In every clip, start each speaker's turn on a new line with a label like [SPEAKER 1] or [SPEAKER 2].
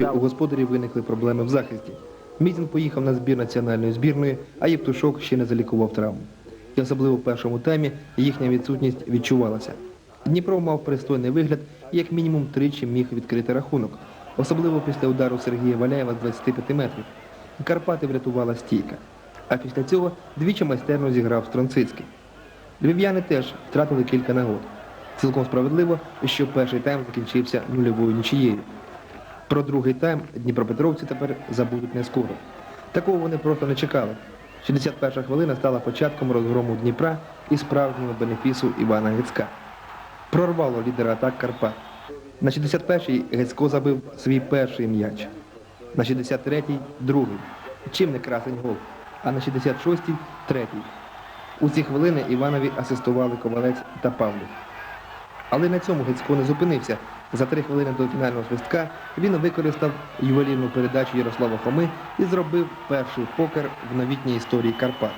[SPEAKER 1] У господарів виникли проблеми в захисті. Мізін поїхав на збір національної збірної, а Євтушок ще не залікував травму. І особливо в першому таймі їхня відсутність відчувалася. Дніпро мав пристойний вигляд і як мінімум тричі міг відкрити рахунок, особливо після удару Сергія Валяєва з 25 метрів. Карпати врятувала стійка. А після цього двічі майстерно зіграв Стронцицький. Львів'яни теж втратили кілька нагод. Цілком справедливо, що перший тайм закінчився нульовою нічією. Про другий тайм дніпропетровці тепер забудуть не скоро. Такого вони просто не чекали. 61 хвилина стала початком розгрому Дніпра і справжнього бенефісу Івана Гецька. Прорвало лідера атак Карпат. На 61-й Гецько забив свій перший м'яч. На 63-й – другий. Чим не красень гол. А на 66-й – третій. У ці хвилини Іванові асистували Ковалець та Павлів. Але на цьому Гецько не зупинився. За три хвилини до фінального свистка він використав ювелірну передачу Ярослава Хоми і зробив перший покер в новітній історії Карпат.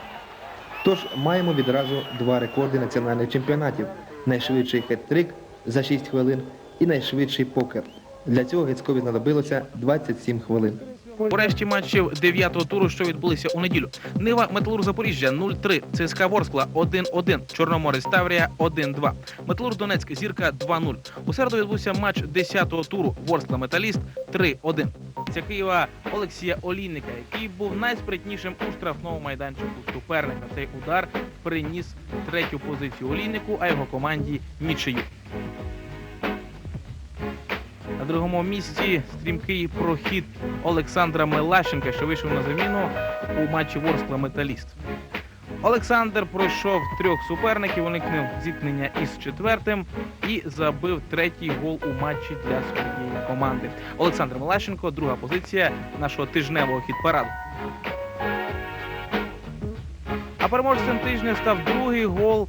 [SPEAKER 1] Тож маємо відразу два рекорди національних чемпіонатів. Найшвидший хет-трик за 6 хвилин і найшвидший покер. Для цього Гецькові знадобилося 27 хвилин.
[SPEAKER 2] Урешті матчів дев'ятого туру, що відбулися у неділю. Нива Металург Запоріжжя 0-3, ЦСКА Ворскла 1-1, Чорноморець Таврія 1-2, Металург Донецьк Зірка 2-0. У середу відбувся матч 10-го туру Ворскла Металіст 3-1. Ця Києва Олексія Олійника, який був найспритнішим у штрафному майданчику суперника. Цей удар приніс третю позицію Олійнику, а його команді нічию. Другому місці стрімкий прохід Олександра Мелащенка, що вийшов на заміну у матчі Ворскла Металіст. Олександр пройшов трьох суперників, уникнув зіткнення із четвертим і забив третій гол у матчі для своєї команди. Олександр Мелащенко, друга позиція нашого тижневого хіт-параду. А переможцем тижня став другий гол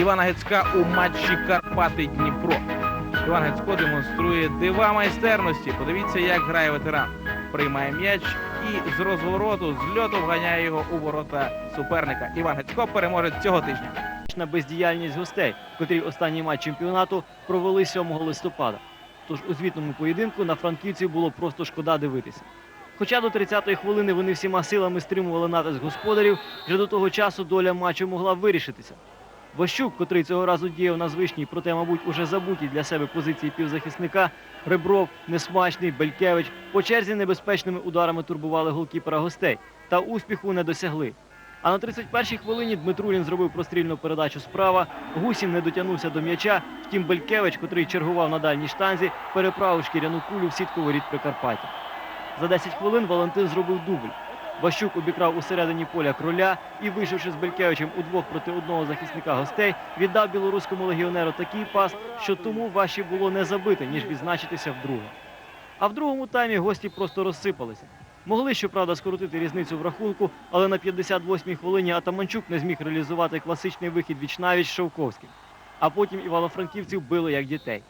[SPEAKER 2] Івана Гецька у матчі Карпати Дніпро. Іван Гецько демонструє дива майстерності. Подивіться, як грає ветеран. Приймає м'яч і з розвороту, з льоту вганяє його у ворота суперника. Іван Гецько переможе цього тижня.
[SPEAKER 3] на бездіяльність гостей, котрі останній матч чемпіонату провели 7 листопада. Тож у звітному поєдинку на франківців було просто шкода дивитися. Хоча до 30-ї хвилини вони всіма силами стримували натиск господарів, вже до того часу доля матчу могла вирішитися. Ващук, котрий цього разу діяв на звичній, проте, мабуть, уже забутій для себе позиції півзахисника, Ребров, Несмачний, Белькевич по черзі небезпечними ударами турбували голкіпера гостей та успіху не досягли. А на 31-й хвилині Дмитрулін зробив прострільну передачу справа. Гусін не дотягнувся до м'яча. Втім, Белькевич, котрий чергував на дальній штанзі, переправив шкіряну кулю в сітку воріт Прикарпаття. За 10 хвилин Валентин зробив дубль. Ващук обікрав у середині поля кроля і, вийшовши з Белькевичем удвох проти одного захисника гостей, віддав білоруському легіонеру такий пас, що тому важче було не забити, ніж відзначитися вдруге. А в другому таймі гості просто розсипалися. Могли, щоправда, скоротити різницю в рахунку, але на 58-й хвилині Атаманчук не зміг реалізувати класичний вихід віч-навіч Шовковським. А потім івано-франківців били як дітей.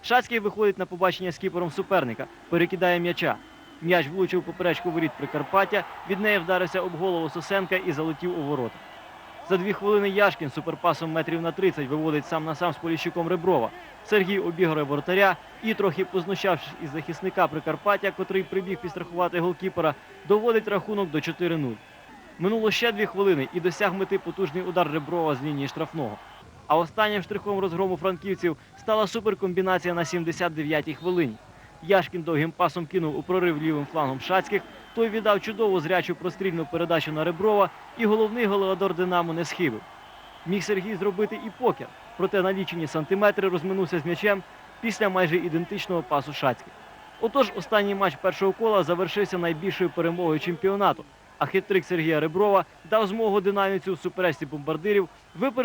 [SPEAKER 3] Шацький виходить на побачення з кіпером суперника, перекидає м'яча. М'яч влучив поперечку воріт Прикарпаття, від неї вдарився об голову Сосенка і залетів у ворота. За дві хвилини Яшкін суперпасом метрів на 30 виводить сам на сам з Поліщуком Реброва. Сергій обігрує воротаря і, трохи познущавшись із захисника Прикарпаття, котрий прибіг підстрахувати голкіпера, доводить рахунок до 4-0. Минуло ще дві хвилини і досяг мети потужний удар Реброва з лінії штрафного. А останнім штрихом розгрому франківців стала суперкомбінація на 79-й хвилині. Яшкін довгим пасом кинув у прорив лівим флангом Шацьких. Той віддав чудову зрячу прострільну передачу на Реброва, і головний голеадор Динамо не схибив. Міг Сергій зробити і покер, проте на лічені сантиметри розминувся з м'ячем після майже ідентичного пасу Шацьких. Отож, останній матч першого кола завершився найбільшою перемогою чемпіонату. А хитрик Сергія Реброва дав змогу динаміці у суперечці бомбардирів випередити